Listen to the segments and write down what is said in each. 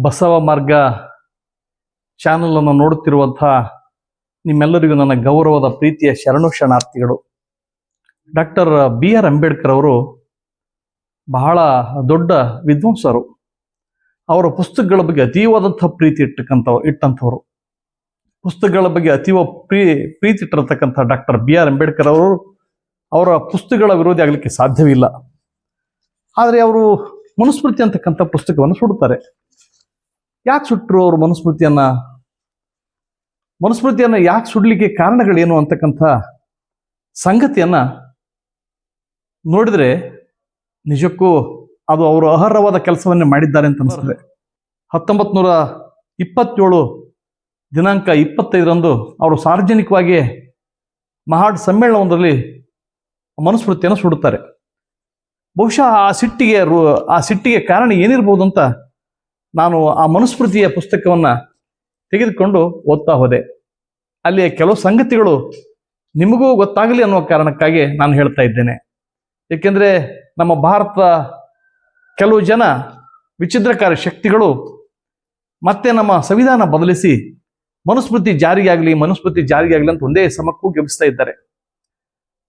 ಬಸವ ಮಾರ್ಗ ಚಾನಲನ್ನು ನೋಡುತ್ತಿರುವಂತಹ ನಿಮ್ಮೆಲ್ಲರಿಗೂ ನನ್ನ ಗೌರವದ ಪ್ರೀತಿಯ ಶರಣು ಶರಣಾರ್ಥಿಗಳು. ಡಾಕ್ಟರ್ ಬಿ ಆರ್ ಅಂಬೇಡ್ಕರ್ ಅವರು ಬಹಳ ದೊಡ್ಡ ವಿದ್ವಾಂಸರು. ಅವರ ಪುಸ್ತಕಗಳ ಬಗ್ಗೆ ಅತೀವಾದಂಥ ಪ್ರೀತಿ ಇಟ್ಟಕ್ಕಂಥವ್ರು ಇಟ್ಟಂಥವ್ರು. ಪುಸ್ತಕಗಳ ಬಗ್ಗೆ ಅತೀವ ಪ್ರೀ, ಪ್ರೀತಿ ಇಟ್ಟಿರತಕ್ಕಂಥ ಡಾಕ್ಟರ್ ಬಿ ಆರ್ ಅಂಬೇಡ್ಕರ್ ಅವರು ಅವರ ಪುಸ್ತಕಗಳ ವಿರೋಧಿ ಆಗಲಿಕ್ಕೆ ಸಾಧ್ಯವಿಲ್ಲ. ಆದರೆ ಅವರು ಮನುಸ್ಮೃತಿ ಅಂತಕ್ಕಂಥ ಪುಸ್ತಕವನ್ನು ಸುಡುತ್ತಾರೆ. ಯಾಕೆ ಸುಟ್ಟರು ಅವರು ಮನುಸ್ಮೃತಿಯನ್ನ? ಮನುಸ್ಮೃತಿಯನ್ನ ಯಾಕೆ ಸುಡ್ಲಿಕ್ಕೆ ಕಾರಣಗಳೇನು ಅಂತಕ್ಕಂಥ ಸಂಗತಿಯನ್ನ ನೋಡಿದ್ರೆ ನಿಜಕ್ಕೂ ಅದು ಅವರು ಅರ್ಹವಾದ ಕೆಲಸವನ್ನೇ ಮಾಡಿದ್ದಾರೆ ಅಂತ ಅನಿಸ್ತದೆ ಹತ್ತೊಂಬತ್ತು ನೂರ ಇಪ್ಪತ್ತೇಳು ದಿನಾಂಕ ಇಪ್ಪತ್ತೈದರಂದು ಅವರು ಸಾರ್ವಜನಿಕವಾಗಿ ಮಹಾಡ್ ಸಮ್ಮೇಳನವೊಂದರಲ್ಲಿ ಮನುಸ್ಮೃತಿಯನ್ನು ಸುಡುತ್ತಾರೆ. ಬಹುಶಃ ಆ ಸಿಟ್ಟಿಗೆ ಆ ಸಿಟ್ಟಿಗೆ ಕಾರಣ ಏನಿರ್ಬೋದು ಅಂತ ನಾನು ಆ ಮನುಸ್ಮೃತಿಯ ಪುಸ್ತಕವನ್ನ ತೆಗೆದುಕೊಂಡು ಓದ್ತಾ ಹೋದೆ. ಅಲ್ಲಿಯ ಕೆಲವು ಸಂಗತಿಗಳು ನಿಮಗೂ ಗೊತ್ತಾಗಲಿ ಅನ್ನುವ ಕಾರಣಕ್ಕಾಗಿ ನಾನು ಹೇಳ್ತಾ ಇದ್ದೇನೆ. ಏಕೆಂದರೆ ನಮ್ಮ ಭಾರತ ಕೆಲವು ಜನ ವಿಚಿದ್ರಕಾರಿ ಶಕ್ತಿಗಳು ಮತ್ತೆ ನಮ್ಮ ಸಂವಿಧಾನ ಬದಲಿಸಿ ಮನುಸ್ಮೃತಿ ಜಾರಿಯಾಗಲಿ ಮನುಸ್ಮೃತಿ ಜಾರಿಯಾಗಲಿ ಅಂತ ಒಂದೇ ಸಮಕ್ಕೂ ಗೆಬ್ಬಿಸ್ತಾ ಇದ್ದಾರೆ.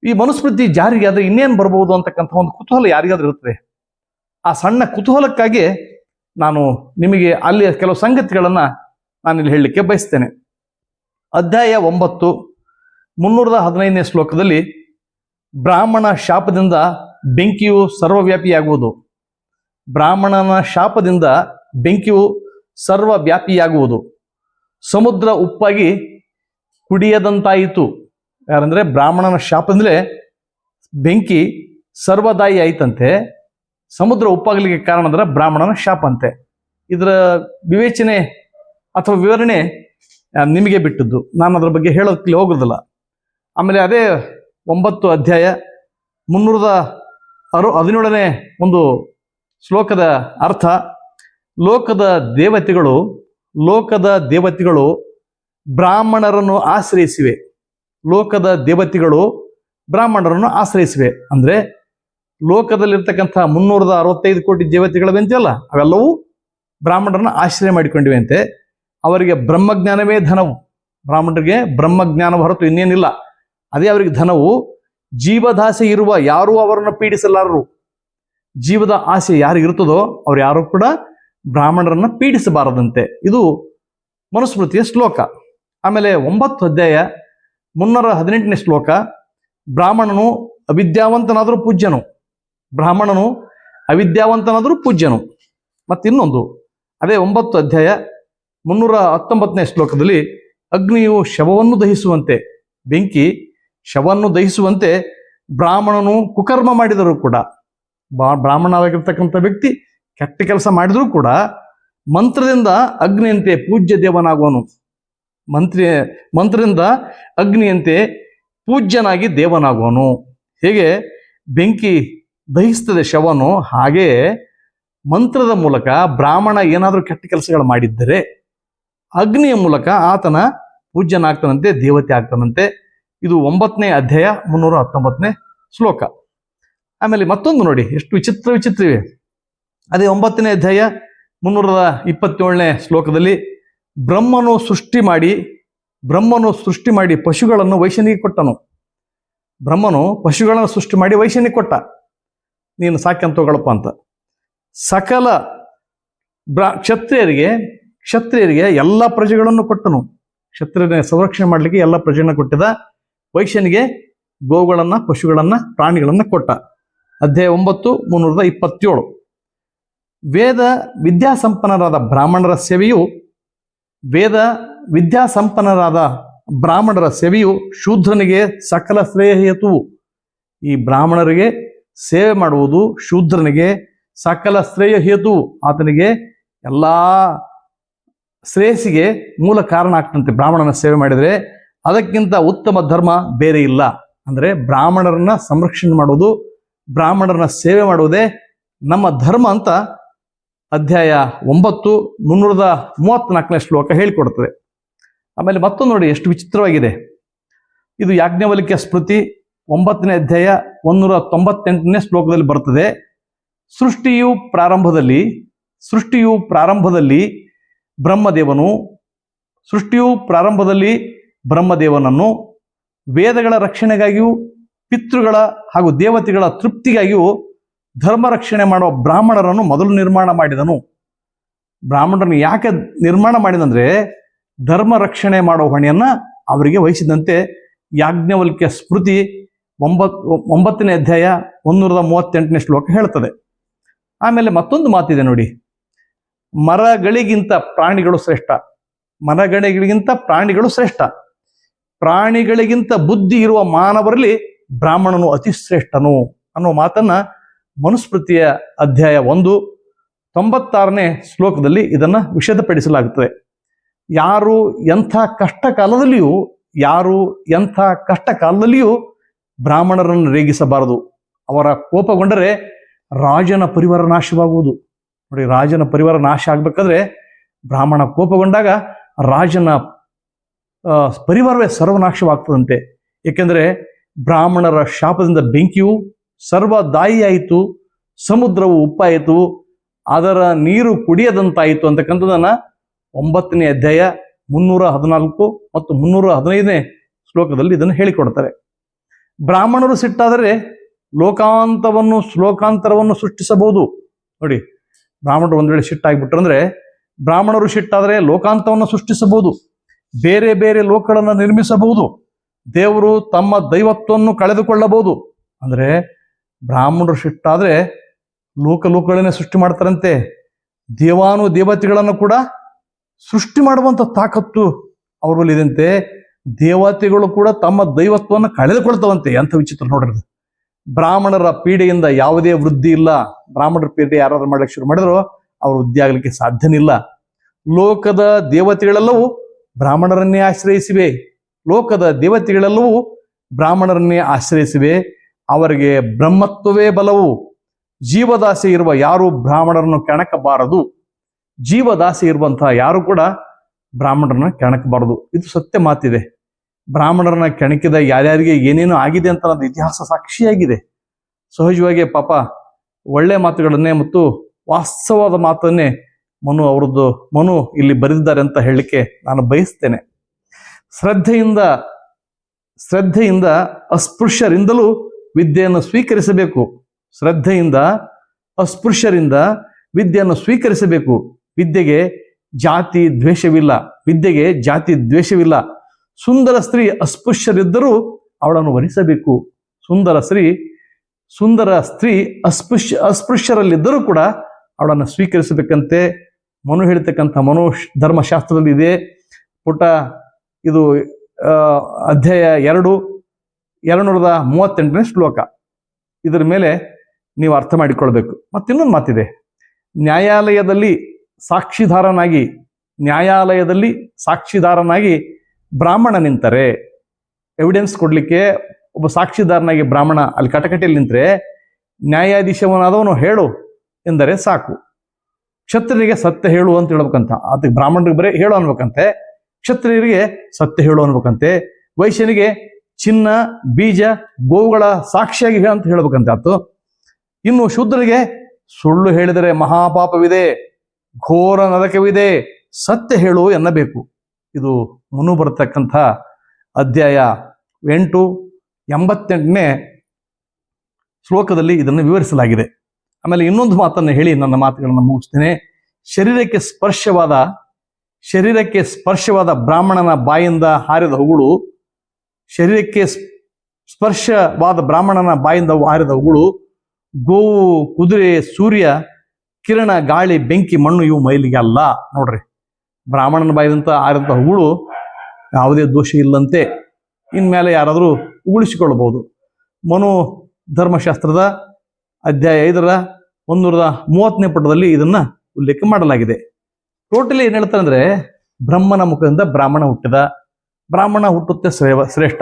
ಈ ಮನುಸ್ಮೃತಿ ಜಾರಿಗೆ ಆದರೆ ಇನ್ನೇನು ಬರಬಹುದು ಅಂತಕ್ಕಂಥ ಒಂದು ಕುತೂಹಲ ಯಾರಿಗಾದ್ರೂ ಇರುತ್ತದೆ ಆ ಸಣ್ಣ ಕುತೂಹಲಕ್ಕಾಗಿ ನಾನು ನಿಮಗೆ ಅಲ್ಲಿಯ ಕೆಲವು ಸಂಗತಿಗಳನ್ನು ನಾನು ಇಲ್ಲಿ ಹೇಳಲಿಕ್ಕೆ ಬಯಸ್ತೇನೆ. ಅಧ್ಯಾಯ ಒಂಬತ್ತು, ಮುನ್ನೂರದ ಹದಿನೈದನೇ ಶ್ಲೋಕದಲ್ಲಿ ಬ್ರಾಹ್ಮಣ ಶಾಪದಿಂದ ಬೆಂಕಿಯು ಸರ್ವವ್ಯಾಪಿಯಾಗುವುದು. ಬ್ರಾಹ್ಮಣನ ಶಾಪದಿಂದ ಬೆಂಕಿಯು ಸರ್ವವ್ಯಾಪಿಯಾಗುವುದು. ಸಮುದ್ರ ಉಪ್ಪಾಗಿ ಕುಡಿಯದಂತಾಯಿತು. ಯಾರಂದರೆ ಬ್ರಾಹ್ಮಣನ ಶಾಪದಿಂದಲೇ ಬೆಂಕಿ ಸರ್ವದಾಯಿ ಆಯ್ತಂತೆ ಸಮುದ್ರ ಉಪ್ಪಾಗಲಿಕ್ಕೆ ಕಾರಣ ಅಂದ್ರೆ ಬ್ರಾಹ್ಮಣನ ಶಾಪ ಅಂತೆ ಇದರ ವಿವೇಚನೆ ಅಥವಾ ವಿವರಣೆ ನಿಮಗೆ ಬಿಟ್ಟದ್ದು. ನಾನು ಅದರ ಬಗ್ಗೆ ಹೇಳೋಕ್ಕೆ ಹೋಗೋದಿಲ್ಲ. ಆಮೇಲೆ ಅದೇ ಒಂಬತ್ತು ಅಧ್ಯಾಯ ಮುನ್ನೂರದ ಅರು, ಹದಿನೇಳನೇ ಒಂದು ಶ್ಲೋಕದ ಅರ್ಥ, ಲೋಕದ ದೇವತೆಗಳು ಲೋಕದ ದೇವತೆಗಳು ಬ್ರಾಹ್ಮಣರನ್ನು ಆಶ್ರಯಿಸಿವೆ. ಲೋಕದ ದೇವತೆಗಳು ಬ್ರಾಹ್ಮಣರನ್ನು ಆಶ್ರಯಿಸಿವೆ. ಅಂದ್ರೆ ಲೋಕದಲ್ಲಿರ್ತಕ್ಕಂಥ ಮುನ್ನೂರದ ಅರವತ್ತೈದು ಕೋಟಿ ದೇವತೆಗಳವಂತೆಯಲ್ಲ ಅವೆಲ್ಲವೂ ಬ್ರಾಹ್ಮಣರನ್ನ ಆಶ್ರಯ ಮಾಡಿಕೊಂಡಿವೆ ಅಂತೆ ಅವರಿಗೆ ಬ್ರಹ್ಮಜ್ಞಾನವೇ ಧನವು. ಬ್ರಾಹ್ಮಣರಿಗೆ ಬ್ರಹ್ಮಜ್ಞಾನ ಹೊರತು ಇನ್ನೇನಿಲ್ಲ. ಅದೇ ಅವರಿಗೆ ಧನವು, ಜೀವದಾಸೆ ಇರುವ ಯಾರೂ ಅವರನ್ನು ಪೀಡಿಸಲಾರರು. ಜೀವದ ಆಸೆ ಯಾರಿಗಿರ್ತದೋ ಅವ್ರು ಯಾರೂ ಕೂಡ ಬ್ರಾಹ್ಮಣರನ್ನ ಪೀಡಿಸಬಾರದಂತೆ. ಇದು ಮನುಸ್ಮೃತಿಯ ಶ್ಲೋಕ. ಆಮೇಲೆ ಒಂಬತ್ತು ಅಧ್ಯಾಯ ಮುನ್ನೂರ ಹದಿನೆಂಟನೇ ಶ್ಲೋಕ. ಬ್ರಾಹ್ಮಣನು ಅವಿದ್ಯಾವಂತನಾದರೂ ಪೂಜ್ಯನು. ಬ್ರಾಹ್ಮಣನು ಅವಿದ್ಯಾವಂತನಾದರೂ ಪೂಜ್ಯನು. ಮತ್ತಿನ್ನೊಂದು, ಅದೇ ಒಂಬತ್ತು ಅಧ್ಯಾಯ ಮುನ್ನೂರ ಹತ್ತೊಂಬತ್ತನೇ ಶ್ಲೋಕದಲ್ಲಿ ಅಗ್ನಿಯು ಶವವನ್ನು ದಹಿಸುವಂತೆ, ಬೆಂಕಿ ಶವವನ್ನು ದಹಿಸುವಂತೆ ಬ್ರಾಹ್ಮಣನು ಕುಕರ್ಮ ಮಾಡಿದರೂ ಕೂಡ, ಬಾ ಬ್ರಾಹ್ಮಣವಾಗಿರ್ತಕ್ಕಂಥ ವ್ಯಕ್ತಿ ಕೆಟ್ಟ ಕೆಲಸ ಮಾಡಿದರೂ ಕೂಡ ಮಂತ್ರದಿಂದ ಅಗ್ನಿಯಂತೆ ಪೂಜ್ಯ ದೇವನಾಗುವನು. ಮಂತ್ರಿ, ಮಂತ್ರದಿಂದ ಅಗ್ನಿಯಂತೆ ಪೂಜ್ಯನಾಗಿ ದೇವನಾಗುವನು. ಹೇಗೆ? ಬೆಂಕಿ ದಹಿಸ್ತದೆ ಶವನು, ಹಾಗೆ ಮಂತ್ರದ ಮೂಲಕ ಬ್ರಾಹ್ಮಣ ಏನಾದರೂ ಕೆಟ್ಟ ಕೆಲಸಗಳು ಮಾಡಿದ್ದರೆ ಅಗ್ನಿಯ ಮೂಲಕ ಆತನ ಪೂಜ್ಯನಾಗ್ತಾನಂತೆ ದೇವತೆ ಆಗ್ತಾನಂತೆ. ಇದು ಒಂಬತ್ತನೇ ಅಧ್ಯಾಯ, ಮುನ್ನೂರ ಹತ್ತೊಂಬತ್ತನೇ ಶ್ಲೋಕ. ಆಮೇಲೆ ಮತ್ತೊಂದು ನೋಡಿ, ಎಷ್ಟು ವಿಚಿತ್ರ ವಿಚಿತ್ರವೇ. ಅದೇ ಒಂಬತ್ತನೇ ಅಧ್ಯಾಯ, ಮುನ್ನೂರ ಇಪ್ಪತ್ತೇಳನೇ ಶ್ಲೋಕದಲ್ಲಿ, ಬ್ರಹ್ಮನು ಸೃಷ್ಟಿ ಮಾಡಿ, ಬ್ರಹ್ಮನು ಸೃಷ್ಟಿ ಮಾಡಿ ಪಶುಗಳನ್ನು ವೈಶನಿಗೆ ಕೊಟ್ಟನು. ಬ್ರಹ್ಮನು ಪಶುಗಳನ್ನು ಸೃಷ್ಟಿ ಮಾಡಿ ವೈಶನಿಗೆ ಕೊಟ್ಟ. ನೀನು ಸಾಕ್ಯಂತ ತಗೊಳಪ್ಪ ಅಂತ. ಸಕಲ ಬ್ರಾ, ಕ್ಷತ್ರಿಯರಿಗೆ ಕ್ಷತ್ರಿಯರಿಗೆ ಎಲ್ಲ ಪ್ರಜೆಗಳನ್ನು ಕೊಟ್ಟನು. ಕ್ಷತ್ರಿಯರ ಸಂರಕ್ಷಣೆ ಮಾಡಲಿಕ್ಕೆ ಎಲ್ಲ ಪ್ರಜೆಗಳನ್ನ ಕೊಟ್ಟಿದ. ವೈಶ್ಯನಿಗೆ ಗೋವುಗಳನ್ನು ಪಶುಗಳನ್ನ, ಪ್ರಾಣಿಗಳನ್ನ ಕೊಟ್ಟ. ಅಧ್ಯಾಯ ಒಂಬತ್ತು, ಮುನ್ನೂರದ ಇಪ್ಪತ್ತೇಳು. ವೇದ ವಿದ್ಯಾಸಂಪನ್ನರಾದ ಬ್ರಾಹ್ಮಣರ ಸೇವೆಯು, ವೇದ ವಿದ್ಯಾಸಂಪನ್ನರಾದ ಬ್ರಾಹ್ಮಣರ ಸೇವೆಯು ಶೂದ್ರನಿಗೆ ಸಕಲ ಶ್ರೇಯ ಹೇತುವು ಈ ಬ್ರಾಹ್ಮಣರಿಗೆ ಸೇವೆ ಮಾಡುವುದು ಶೂದ್ರನಿಗೆ ಸಕಲ ಶ್ರೇಯ ಹೇತು. ಆತನಿಗೆ ಎಲ್ಲ ಶ್ರೇಯಸ್ಸಿಗೆ ಮೂಲ ಕಾರಣ ಆಗ್ತಂತೆ. ಬ್ರಾಹ್ಮಣನ ಸೇವೆ ಮಾಡಿದರೆ ಅದಕ್ಕಿಂತ ಉತ್ತಮ ಧರ್ಮ ಬೇರೆ ಇಲ್ಲ. ಅಂದರೆ ಬ್ರಾಹ್ಮಣರನ್ನ ಸಂರಕ್ಷಣೆ ಮಾಡುವುದು, ಬ್ರಾಹ್ಮಣರನ್ನ ಸೇವೆ ಮಾಡುವುದೇ ನಮ್ಮ ಧರ್ಮ ಅಂತ ಅಧ್ಯಾಯ ಒಂಬತ್ತು, ಮುನ್ನೂರದ ಮೂವತ್ತ್ನಾಲ್ಕನೇ ಶ್ಲೋಕ ಹೇಳಿಕೊಡ್ತದೆ. ಆಮೇಲೆ ಮತ್ತೊಂದು ನೋಡಿ, ಎಷ್ಟು ವಿಚಿತ್ರವಾಗಿದೆ. ಇದು ಯಾಜ್ಞವಲ್ಕ್ಯ ಸ್ಮೃತಿ ಒಂಬತ್ತನೇ ಅಧ್ಯಾಯ ಒಂದೂರ ತೊಂಬತ್ತೆಂಟನೇ ಶ್ಲೋಕದಲ್ಲಿ ಬರ್ತದೆ. ಸೃಷ್ಟಿಯು ಪ್ರಾರಂಭದಲ್ಲಿ ಸೃಷ್ಟಿಯು ಪ್ರಾರಂಭದಲ್ಲಿ ಬ್ರಹ್ಮದೇವನು, ಸೃಷ್ಟಿಯು ಪ್ರಾರಂಭದಲ್ಲಿ ಬ್ರಹ್ಮದೇವನನ್ನು, ವೇದಗಳ ರಕ್ಷಣೆಗಾಗಿಯೂ, ಪಿತೃಗಳ ಹಾಗೂ ದೇವತೆಗಳ ತೃಪ್ತಿಗಾಗಿಯೂ ಧರ್ಮ ರಕ್ಷಣೆ ಮಾಡುವ ಬ್ರಾಹ್ಮಣರನ್ನು ಮೊದಲು ನಿರ್ಮಾಣ ಮಾಡಿದನು. ಬ್ರಾಹ್ಮಣರನ್ನು ಯಾಕೆ ನಿರ್ಮಾಣ ಮಾಡಿದಂದ್ರೆ, ಧರ್ಮ ರಕ್ಷಣೆ ಮಾಡುವ ಹೊಣೆಯನ್ನ ಅವರಿಗೆ ವಹಿಸಿದಂತೆ ಯಾಜ್ಞವಲ್ಕ್ಯ ಸ್ಮೃತಿ ಒಂಬತ್, ಒಂಬತ್ತನೇ ಅಧ್ಯಾಯ ಮುನ್ನೂರದ ಮೂವತ್ತೆಂಟನೇ ಶ್ಲೋಕ ಹೇಳ್ತದೆ. ಆಮೇಲೆ ಮತ್ತೊಂದು ಮಾತಿದೆ ನೋಡಿ. ಮರಗಳಿಗಿಂತ ಪ್ರಾಣಿಗಳು ಶ್ರೇಷ್ಠ. ಮರಗಳಿಗಿಂತ ಪ್ರಾಣಿಗಳು ಶ್ರೇಷ್ಠ. ಪ್ರಾಣಿಗಳಿಗಿಂತ ಬುದ್ಧಿ ಇರುವ ಮಾನವರಲ್ಲಿ ಬ್ರಾಹ್ಮಣನು ಅತಿ ಶ್ರೇಷ್ಠನು ಅನ್ನೋ ಮಾತನ್ನ ಮನುಸ್ಮೃತಿಯ ಅಧ್ಯಾಯ ಒಂದು, ತೊಂಬತ್ತಾರನೇ ಶ್ಲೋಕದಲ್ಲಿ ಇದನ್ನ ವಿಷದಪಡಿಸಲಾಗುತ್ತದೆ ಯಾರು ಎಂಥ ಕಷ್ಟ ಕಾಲದಲ್ಲಿಯೂ ಯಾರು ಎಂಥ ಕಷ್ಟ ಕಾಲದಲ್ಲಿಯೂ ಬ್ರಾಹ್ಮಣರನ್ನು ರೇಗಿಸಬಾರದು. ಅವರ ಕೋಪಗೊಂಡರೆ ರಾಜನ ಪರಿವಾರ ನಾಶವಾಗುವುದು. ನೋಡಿ, ರಾಜನ ಪರಿವಾರ ನಾಶ ಆಗ್ಬೇಕಾದ್ರೆ ಬ್ರಾಹ್ಮಣ ಕೋಪಗೊಂಡಾಗ ರಾಜನ ಪರಿವಾರವೇ ಸರ್ವನಾಶವಾಗ್ತದಂತೆ. ಏಕೆಂದರೆ ಬ್ರಾಹ್ಮಣರ ಶಾಪದಿಂದ ಬೆಂಕಿಯು ಸರ್ವದಾಯಿಯಾಯಿತು, ಸಮುದ್ರವು ಉಪ್ಪಾಯಿತು, ಅದರ ನೀರು ಕುಡಿಯದಂತಾಯಿತು ಅಂತಕ್ಕಂಥದ್ದನ್ನ ಒಂಬತ್ತನೇ ಅಧ್ಯಾಯ ಮುನ್ನೂರ ಹದಿನಾಲ್ಕು ಮತ್ತು ಮುನ್ನೂರ ಹದಿನೈದನೇ ಶ್ಲೋಕದಲ್ಲಿ ಇದನ್ನು ಹೇಳಿಕೊಡ್ತಾರೆ. ಬ್ರಾಹ್ಮಣರು ಸಿಟ್ಟಾದರೆ ಲೋಕಾಂತವನ್ನು, ಶ್ಲೋಕಾಂತರವನ್ನು ಸೃಷ್ಟಿಸಬಹುದು. ನೋಡಿ, ಬ್ರಾಹ್ಮಣರು ಒಂದ್ ವೇಳೆ ಸಿಟ್ಟಾಗ್ಬಿಟ್ರಂದ್ರೆ ಬ್ರಾಹ್ಮಣರು ಸಿಟ್ಟಾದರೆ ಲೋಕಾಂತವನ್ನು ಸೃಷ್ಟಿಸಬಹುದು. ಬೇರೆ ಬೇರೆ ಲೋಕಗಳನ್ನು ನಿರ್ಮಿಸಬಹುದು. ದೇವರು ತಮ್ಮ ದೈವತ್ವವನ್ನು ಕಳೆದುಕೊಳ್ಳಬಹುದು. ಅಂದ್ರೆ ಬ್ರಾಹ್ಮಣರು ಸಿಟ್ಟಾದ್ರೆ ಲೋಕ ಲೋಕಗಳನ್ನೇ ಸೃಷ್ಟಿ ಮಾಡ್ತಾರಂತೆ. ದೇವಾನು ದೇವತೆಗಳನ್ನು ಕೂಡ ಸೃಷ್ಟಿ ಮಾಡುವಂತ ತಾಕತ್ತು ಅವರಲ್ಲಿ ದೇವತೆಗಳು ಕೂಡ ತಮ್ಮ ದೈವತ್ವವನ್ನು ಕಳೆದುಕೊಳ್ತವಂತೆ. ಅಂತ ವಿಚಿತ್ರ ನೋಡ್ರಿ. ಬ್ರಾಹ್ಮಣರ ಪೀಡೆಯಿಂದ ಯಾವುದೇ ವೃದ್ಧಿ ಇಲ್ಲ. ಬ್ರಾಹ್ಮಣರ ಪೀಡೆ ಯಾರಾದ್ರೂ ಮಾಡ್ಲಿಕ್ಕೆ ಶುರು ಮಾಡಿದ್ರು ಅವ್ರು ವೃದ್ಧಿ ಆಗ್ಲಿಕ್ಕೆ ಸಾಧ್ಯನಿಲ್ಲ. ಲೋಕದ ದೇವತೆಗಳೆಲ್ಲವೂ ಬ್ರಾಹ್ಮಣರನ್ನೇ ಆಶ್ರಯಿಸಿವೆ. ಲೋಕದ ದೇವತೆಗಳೆಲ್ಲವೂ ಬ್ರಾಹ್ಮಣರನ್ನೇ ಆಶ್ರಯಿಸಿವೆ. ಅವರಿಗೆ ಬ್ರಹ್ಮತ್ವವೇ ಬಲವು. ಜೀವದಾಸೆ ಇರುವ ಯಾರು ಬ್ರಾಹ್ಮಣರನ್ನು ಕೆಣಕಬಾರದು. ಜೀವದಾಸೆ ಇರುವಂತಹ ಯಾರು ಕೂಡ ಬ್ರಾಹ್ಮಣರನ್ನ ಕೆಣಕಬಾರದು. ಇದು ಸತ್ಯ ಮಾತಿದೆ. ಬ್ರಾಹ್ಮಣರನ್ನ ಕೆಣಕಿದ ಯಾರ್ಯಾರಿಗೆ ಏನೇನು ಆಗಿದೆ ಅಂತ ಅನ್ನೋದು ಇತಿಹಾಸ ಸಾಕ್ಷಿಯಾಗಿದೆ. ಸಹಜವಾಗಿ ಪಾಪ ಒಳ್ಳೆ ಮಾತುಗಳನ್ನೇ ಮತ್ತು ವಾಸ್ತವವಾದ ಮಾತನ್ನೇ ಮನು ಅವರದ್ದು ಮನು ಇಲ್ಲಿ ಬರೆದಿದ್ದಾರೆ ಅಂತ ಹೇಳಲಿಕ್ಕೆ ನಾನು ಬಯಸ್ತೇನೆ. ಶ್ರದ್ಧೆಯಿಂದ ಶ್ರದ್ಧೆಯಿಂದ ಅಸ್ಪೃಶ್ಯರಿಂದಲೂ ವಿದ್ಯೆಯನ್ನು ಸ್ವೀಕರಿಸಬೇಕು. ಶ್ರದ್ಧೆಯಿಂದ, ಅಸ್ಪೃಶ್ಯರಿಂದ ವಿದ್ಯೆಯನ್ನು ಸ್ವೀಕರಿಸಬೇಕು. ವಿದ್ಯೆಗೆ ಜಾತಿ ದ್ವೇಷವಿಲ್ಲ, ವಿದ್ಯೆಗೆ ಜಾತಿ ದ್ವೇಷವಿಲ್ಲ. ಸುಂದರ ಸ್ತ್ರೀ ಅಸ್ಪೃಶ್ಯರಿದ್ದರೂ ಅವಳನ್ನು ವರಿಸಬೇಕು. ಸುಂದರ ಸ್ತ್ರೀ ಸುಂದರ ಸ್ತ್ರೀ ಅಸ್ಪೃಶ್ಯ, ಅಸ್ಪೃಶ್ಯರಲ್ಲಿದ್ದರೂ ಕೂಡ ಅವಳನ್ನು ಸ್ವೀಕರಿಸಬೇಕಂತೆ. ಮನು ಹೇಳ್ತಕ್ಕಂಥ ಮನೋ ಧರ್ಮಶಾಸ್ತ್ರದಲ್ಲಿ ಇದೆ. ಪುಟ ಇದು ಅಧ್ಯಾಯ ಎರಡು, ಎರಡುನೂರದ ಮೂವತ್ತೆಂಟನೇ ಶ್ಲೋಕ. ಇದರ ಮೇಲೆ ನೀವು ಅರ್ಥ ಮಾಡಿಕೊಳ್ಬೇಕು. ಮತ್ತಿನ್ನೊಂದು ಮಾತಿದೆ. ನ್ಯಾಯಾಲಯದಲ್ಲಿ ಸಾಕ್ಷಿದಾರನಾಗಿ, ನ್ಯಾಯಾಲಯದಲ್ಲಿ ಸಾಕ್ಷಿದಾರನಾಗಿ ಬ್ರಾಹ್ಮಣ ನಿಂತರೆ ಎವಿಡೆನ್ಸ್ ಕೊಡ್ಲಿಕ್ಕೆ ಒಬ್ಬ ಸಾಕ್ಷಿದಾರನಾಗಿ ಬ್ರಾಹ್ಮಣ ಅಲ್ಲಿ ಕಟಕಟೆಯಲ್ಲಿ ನಿಂತರೆ, ನ್ಯಾಯಾಧೀಶವನಾದವನು ಹೇಳು ಎಂದರೆ ಸಾಕು. ಕ್ಷತ್ರಿಯರಿಗೆ ಸತ್ಯ ಹೇಳು ಅಂತ ಹೇಳ್ಬೇಕಂತ. ಅದಕ್ಕೆ ಬ್ರಾಹ್ಮಣರಿಗೆ ಬರೀ ಹೇಳು ಅನ್ಬೇಕಂತೆ. ಕ್ಷತ್ರಿಯರಿಗೆ ಸತ್ಯ ಹೇಳು ಅನ್ಬೇಕಂತೆ. ವೈಶ್ಯನಿಗೆ ಚಿನ್ನ, ಬೀಜ, ಗೋವುಗಳ ಸಾಕ್ಷಿಯಾಗಿ ಅಂತ ಹೇಳ್ಬೇಕಂತೆ ಆತು. ಇನ್ನು ಶೂದ್ರರಿಗೆ ಸುಳ್ಳು ಹೇಳಿದರೆ ಮಹಾಪಾಪವಿದೆ. ಘೋರ ನರಕವಿದೆ, ಸತ್ಯ ಹೇಳು ಎನ್ನಬೇಕು. ಇದು ಮುನು ಬರತಕ್ಕಂಥ ಅಧ್ಯಾಯ ಎಂಟು ಎಂಬತ್ತೆಂಟನೇ ಶ್ಲೋಕದಲ್ಲಿ ಇದನ್ನು ವಿವರಿಸಲಾಗಿದೆ. ಆಮೇಲೆ ಇನ್ನೊಂದು ಮಾತನ್ನು ಹೇಳಿ ನನ್ನ ಮಾತುಗಳನ್ನು ಮುಗಿಸ್ತೇನೆ. ಶರೀರಕ್ಕೆ ಸ್ಪರ್ಶವಾದ ಶರೀರಕ್ಕೆ ಸ್ಪರ್ಶವಾದ ಬ್ರಾಹ್ಮಣನ ಬಾಯಿಂದ ಹಾರಿದ ಹೂಗಳು ಶರೀರಕ್ಕೆ ಸ್ಪರ್ಶವಾದ ಬ್ರಾಹ್ಮಣನ ಬಾಯಿಂದ ಹಾರಿದ ಹೂಗಳು ಗೋವು, ಕುದುರೆ, ಸೂರ್ಯ ಕಿರಣ, ಗಾಳಿ, ಬೆಂಕಿ, ಮಣ್ಣು ಇವು ಮೈಲಿಗೆ ಅಲ್ಲ. ನೋಡ್ರಿ, ಬ್ರಾಹ್ಮಣನ ಬಾಯಿದಂತ ಆರಿದಂತ ಹೂಳು ಯಾವುದೇ ದೋಷ ಇಲ್ಲಂತೆ. ಇನ್ಮೇಲೆ ಯಾರಾದರೂ ಉಗುಳಿಸಿಕೊಳ್ಳಬಹುದು ಮನು ಧರ್ಮಶಾಸ್ತ್ರದ ಅಧ್ಯಾಯ ಐದರ ಒಂದೂರದ ಮೂವತ್ತನೇ ಪುಟದಲ್ಲಿ ಇದನ್ನ ಉಲ್ಲೇಖ ಮಾಡಲಾಗಿದೆ. ಟೋಟಲಿ ಏನ್ ಹೇಳ್ತಾರೆ ಅಂದ್ರೆ, ಬ್ರಹ್ಮನ ಮುಖದಿಂದ ಬ್ರಾಹ್ಮಣ ಹುಟ್ಟಿದ, ಬ್ರಾಹ್ಮಣ ಹುಟ್ಟುತ್ತೆ ಶ್ರೇಷ್ಠ.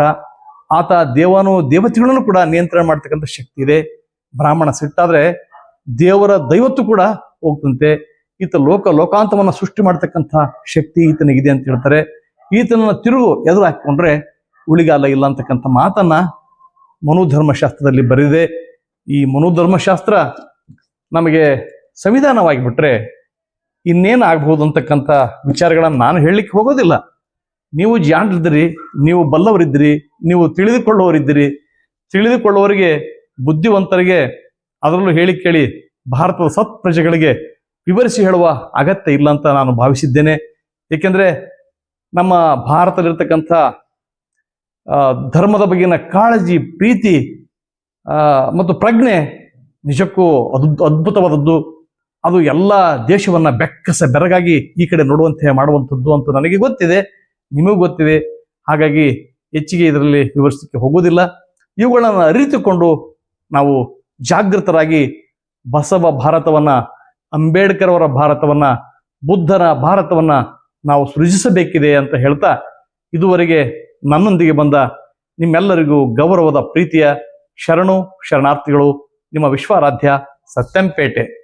ಆತ ದೇವನು ದೇವತೆಗಳನ್ನು ಕೂಡ ನಿಯಂತ್ರಣ ಮಾಡ್ತಕ್ಕಂಥ ಶಕ್ತಿ ಇದೆ. ಬ್ರಾಹ್ಮಣ ಸಿಟ್ಟಾದ್ರೆ ದೇವರ ದೈವತ್ತು ಕೂಡ ಹೋಗ್ತಂತೆ. ಈತ ಲೋಕ, ಲೋಕಾಂತವನ್ನು ಸೃಷ್ಟಿ ಮಾಡ್ತಕ್ಕಂಥ ಶಕ್ತಿ ಈತನಿಗಿದೆ ಅಂತ ಹೇಳ್ತಾರೆ. ಈತನ ತಿರುಗು ಎದುರು ಹಾಕೊಂಡ್ರೆ ಉಳಿಗಾಲ ಇಲ್ಲ ಅಂತಕ್ಕಂಥ ಮಾತನ್ನ ಮನೋಧರ್ಮಶಾಸ್ತ್ರದಲ್ಲಿ ಬರೆದಿದೆ. ಈ ಮನೋಧರ್ಮಶಾಸ್ತ್ರ ನಮಗೆ ಸಂವಿಧಾನವಾಗಿ ಬಿಟ್ರೆ ಇನ್ನೇನು ಆಗ್ಬಹುದು ಅಂತಕ್ಕಂಥ ವಿಚಾರಗಳನ್ನು ನಾನು ಹೇಳಲಿಕ್ಕೆ ಹೋಗೋದಿಲ್ಲ. ನೀವು ಜಾಣರಿದ್ದೀರಿ ನೀವು ಬಲ್ಲವರಿದ್ದೀರಿ, ನೀವು ತಿಳಿದುಕೊಳ್ಳುವವರಿದ್ದೀರಿ. ತಿಳಿದುಕೊಳ್ಳುವವರಿಗೆ, ಬುದ್ಧಿವಂತರಿಗೆ ಅದರಲ್ಲೂ ಹೇಳಿ ಕೇಳಿ ಭಾರತದ ಸತ್ ಪ್ರಜೆಗಳಿಗೆ ವಿವರಿಸಿ ಹೇಳುವ ಅಗತ್ಯ ಇಲ್ಲ ಅಂತ ನಾನು ಭಾವಿಸಿದ್ದೇನೆ. ಏಕೆಂದರೆ ನಮ್ಮ ಭಾರತದಲ್ಲಿರ್ತಕ್ಕಂಥ ಧರ್ಮದ ಬಗೆಗಿನ ಕಾಳಜಿ, ಪ್ರೀತಿ ಮತ್ತು ಪ್ರಜ್ಞೆ ನಿಜಕ್ಕೂ ಅದ್, ಅದ್ಭುತವಾದದ್ದು. ಅದು ಎಲ್ಲ ದೇಶವನ್ನ ಬೆಕ್ಕಸ ಬೆರಗಾಗಿ ಈ ಕಡೆ ನೋಡುವಂತೆ ಮಾಡುವಂಥದ್ದು ಅಂತ ನನಗೆ ಗೊತ್ತಿದೆ. ನಿಮಗೂ ಗೊತ್ತಿದೆ. ಹಾಗಾಗಿ ಹೆಚ್ಚಿಗೆ ಇದರಲ್ಲಿ ವಿವರಿಸಲಿಕ್ಕೆ ಹೋಗೋದಿಲ್ಲ ಇವುಗಳನ್ನು ಅರಿತುಕೊಂಡು ನಾವು ಜಾಗೃತರಾಗಿ ಬಸವ ಭಾರತವನ್ನ, ಅಂಬೇಡ್ಕರ್ ಅವರ ಭಾರತವನ್ನ, ಬುದ್ಧರ ಭಾರತವನ್ನ ನಾವು ಸೃಜಿಸಬೇಕಿದೆ ಅಂತ ಹೇಳ್ತಾ ಇದುವರೆಗೆ ನನ್ನೊಂದಿಗೆ ಬಂದ ನಿಮ್ಮೆಲ್ಲರಿಗೂ ಗೌರವದ ಪ್ರೀತಿಯ ಶರಣು, ಶರಣಾರ್ಥಿಗಳು, ನಿಮ್ಮ ವಿಶ್ವಾರಾಧ್ಯ ಸತ್ಯಂಪೇಟೆ.